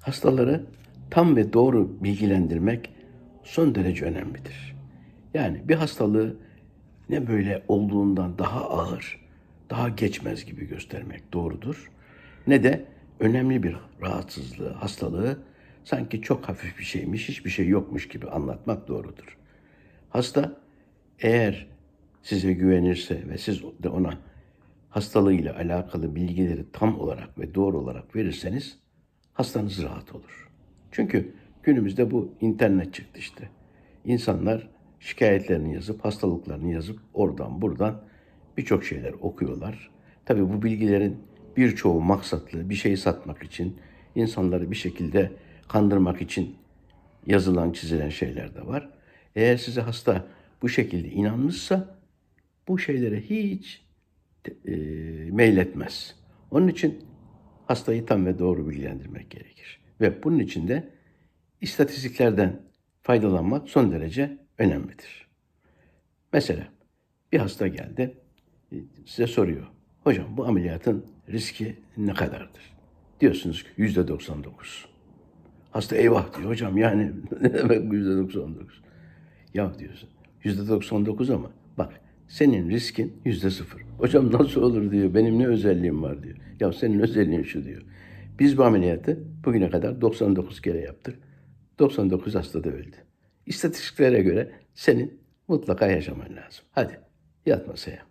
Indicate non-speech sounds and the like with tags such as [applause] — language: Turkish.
Hastaları tam ve doğru bilgilendirmek son derece önemlidir. Yani bir hastalığı ne böyle olduğundan daha ağır, daha geçmez gibi göstermek doğrudur. Ne de önemli bir rahatsızlığı, hastalığı sanki çok hafif bir şeymiş, hiçbir şey yokmuş gibi anlatmak doğrudur. Hasta eğer size güvenirse ve siz de ona hastalığıyla alakalı bilgileri tam olarak ve doğru olarak verirseniz hastanız rahat olur. Çünkü günümüzde bu internet çıktı işte. İnsanlar şikayetlerini yazıp, hastalıklarını yazıp oradan buradan birçok şeyler okuyorlar. Tabii bu bilgilerin birçoğu maksatlı, bir şey satmak için, insanları bir şekilde kandırmak için yazılan, çizilen şeyler de var. Eğer size hasta bu şekilde inanmışsa bu şeylere hiç e, meyletmez. Onun için hastayı tam ve doğru bilgilendirmek gerekir. Ve bunun için de istatistiklerden faydalanmak son derece önemlidir. Mesela bir hasta geldi, e, size soruyor. Hocam bu ameliyatın riski ne kadardır? Diyorsunuz ki yüzde 99. Hasta eyvah diyor hocam yani [laughs] ne demek yüzde 99? Ya diyorsun yüzde 99 ama bak senin riskin yüzde sıfır. Hocam nasıl olur diyor benim ne özelliğim var diyor. Ya senin özelliğin şu diyor. Biz bu ameliyatı bugüne kadar 99 kere yaptık. 99 hasta da öldü. İstatistiklere göre senin mutlaka yaşaman lazım. Hadi yat masaya.